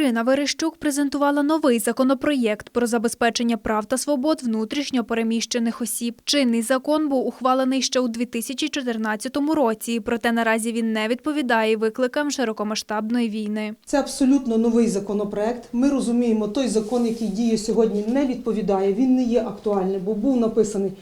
Ірина Верещук презентувала новий законопроєкт про забезпечення прав та свобод внутрішньо переміщених осіб. Чинний закон був ухвалений ще у 2014 році, проте наразі він не відповідає викликам широкомасштабної війни. Це абсолютно новий законопроект. Ми розуміємо, той закон, який діє сьогодні, не відповідає. Він не є актуальним, бо був написаний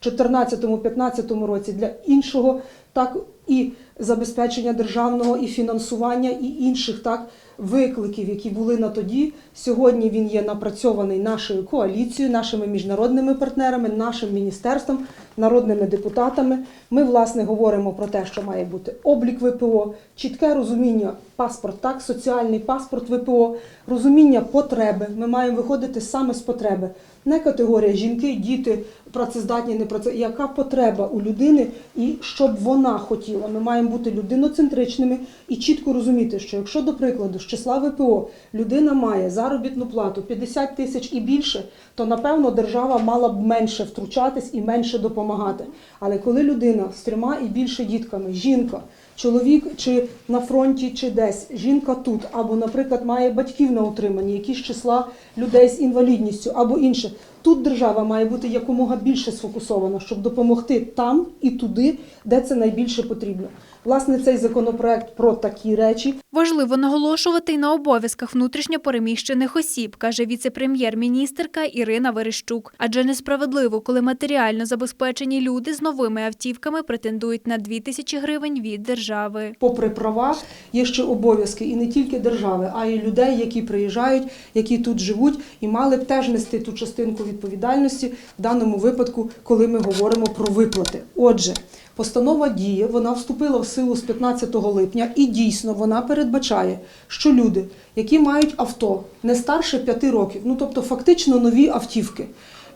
в 2014-2015 році для іншого, так і забезпечення державного і фінансування і інших так викликів, які були на тоді. Сьогодні він є напрацьований нашою коаліцією, нашими міжнародними партнерами, нашим міністерством, народними депутатами. Ми власне говоримо про те, що має бути облік ВПО, чітке розуміння паспорт, так, соціальний паспорт ВПО, розуміння потреби. Ми маємо виходити саме з потреби. Не категорія жінки, діти, працездатні, не працездатні. Яка потреба у людини і що б вона хотіла. Ми маємо бути людиноцентричними і чітко розуміти, що якщо, до прикладу, з числа ВПО людина має заробітну плату 50 тисяч і більше, то напевно держава мала б менше втручатись і менше допомагати. Але коли людина з трьома і більше дітками, жінка, чоловік чи на фронті, чи десь, жінка тут, або, наприклад, має батьків на утриманні, які з числа людей з інвалідністю, або інше. Тут держава має бути якомога більше сфокусована, щоб допомогти там і туди, де це найбільше потрібно. Власне, цей законопроект про такі речі. Важливо наголошувати й на обов'язках внутрішньо переміщених осіб, каже віце-прем'єр-міністерка Ірина Верещук. Адже несправедливо, коли матеріально забезпечені люди з новими автівками претендують на 2 тисячі гривень від держави. Попри права, є ще обов'язки і не тільки держави, а й людей, які приїжджають, які тут живуть, і мали б теж нести ту частинку відповідальності в даному випадку, коли ми говоримо про виплати. Отже, постанова діє, вона вступила в силу з 15 липня, і дійсно вона передбачає, що люди, які мають авто не старше 5 років, ну тобто фактично нові автівки.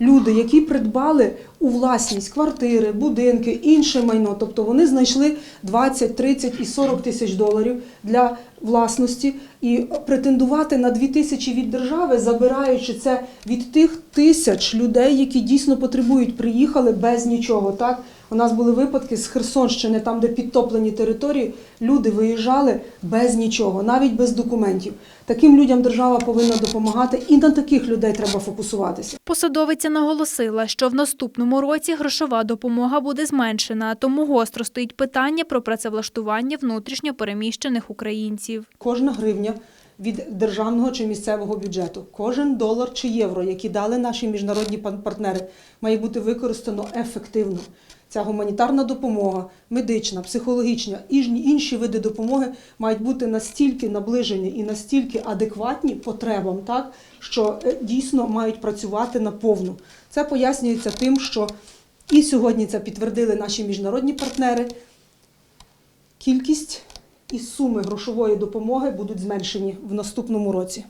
Люди, які придбали у власність квартири, будинки, інше майно, тобто вони знайшли 20, 30 і 40 тисяч доларів для власності і претендувати на 2 тисячі від держави, забираючи це від тих тисяч людей, які дійсно потребують, приїхали без нічого. Так у нас були випадки з Херсонщини, там де підтоплені території, люди виїжджали без нічого, навіть без документів. Таким людям держава повинна допомагати, і на таких людей треба фокусуватися. Посадовиця наголосила, що в наступному році грошова допомога буде зменшена, тому гостро стоїть питання про працевлаштування внутрішньо переміщених українців. Кожна гривня від державного чи місцевого бюджету, кожен долар чи євро, які дали наші міжнародні партнери, має бути використано ефективно. Ця гуманітарна допомога, медична, психологічна і інші види допомоги мають бути настільки наближені і настільки адекватні потребам, так що е, дійсно мають працювати наповну. Це пояснюється тим, що і сьогодні це підтвердили наші міжнародні партнери. Кількість і суми грошової допомоги будуть зменшені в наступному році.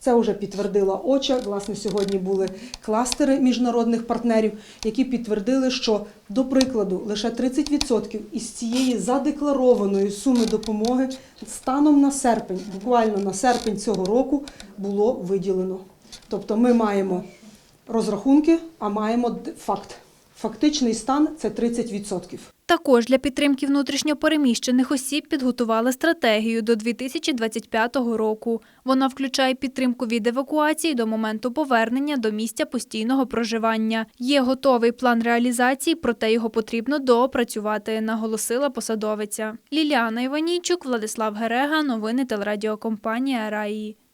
Це вже підтвердила ОЧА. Власне, сьогодні були кластери міжнародних партнерів, які підтвердили, що, до прикладу, лише 30% із цієї задекларованої суми допомоги станом на серпень, буквально на серпень цього року, було виділено. Тобто ми маємо розрахунки, а маємо факт. Фактичний стан це 30%. Також для підтримки внутрішньо переміщених осіб підготували стратегію до 2025 року. Вона включає підтримку від евакуації до моменту повернення до місця постійного проживання. Є готовий план реалізації, проте його потрібно доопрацювати, наголосила посадовиця. Ліліана Іванійчук, Владислав Герега, новини телерадіокомпанія Раї.